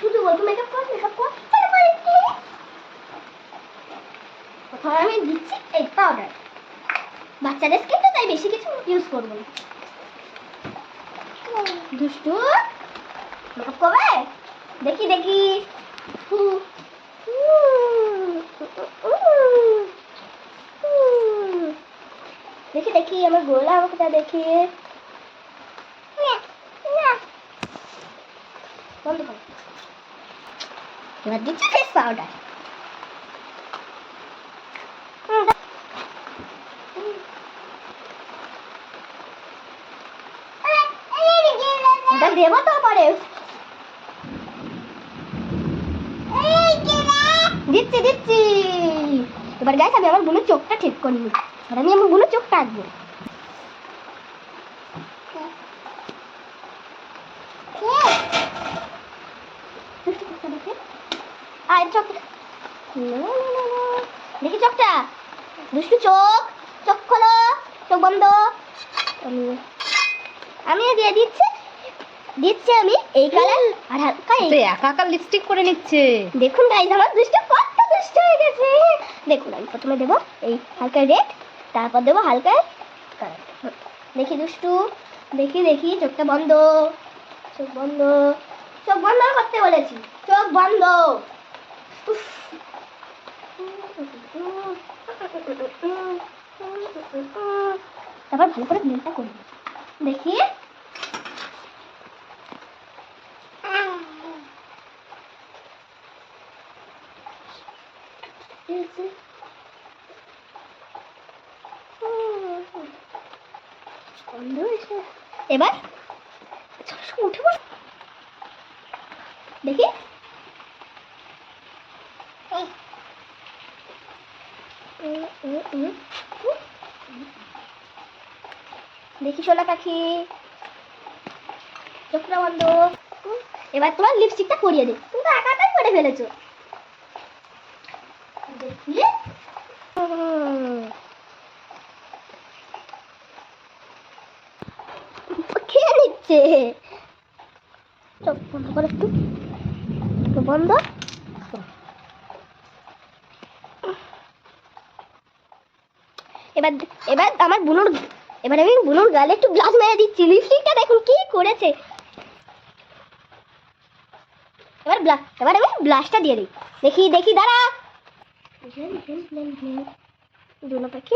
শুধু বলব মেকআপ কর মেকআপ কর প্রথমে আমি দিচ্ছি এই পাউডার বাচ্চাদের স্কিন তো তাই বেশি কিছু ইউজ করব না। দুষ্টু মেকআপ করবে দেখি দেখি। দেখি দেখি, আমার গোলা আমাকে দেখি। বন্ধ এবার দিচ্ছি ফেস পাউডার দেবো তো পরে। দিচ্ছি দিচ্ছি। এবার গাছ আমি আমার বোনের চোখটা ঠিক করে নিই। আর আমি আমার বোনের চোখটা আঁকবো। আর না। দেখি চোখটা। দুষ্টু চোখ। চোখ খোলো। চোখ বন্ধ। আমি দিয়ে দিচ্ছি। দিচ্ছি আমি এই কালার আর হালকা এই একা একা লিপস্টিক করে নিচ্ছে। দেখুন গাইজ আমার দুষ্ট কত দুষ্ট হয়ে গেছে। দেখুন আমি প্রথমে দেবো এই হালকা রেড তারপর দেবো হালকা কালার দেখি দুষ্টু। দেখি দেখি চোখটা বন্ধ। চোখ বন্ধ। চোখ বন্ধ করতে বলেছি। চোখ বন্ধ। তারপর ভালো করে ব্লেন্ডটা করব দেখি। এবার উঠে পড়ো। দেখি দেখি সোনা পাখি। চোখটা বন্ধ। এবার তোমার লিপস্টিকটা পরিয়ে দিই তুমি তো একাটাই করে ফেলেছো। খেয়ে নিচ্ছে। চোখ বন্ধ করে একটু বন্ধ। এবার এবার আমার বুনুর, এবার আমি বুনুর গালে একটু ব্লাশ মেরে দিচ্ছি। লিপস্টিকটা দেখুন কি করেছে। এবার ব্লা এবার আমি ব্লাশটা দিয়ে দিই। দেখি দেখি, দাঁড়া। দুনো পাখি।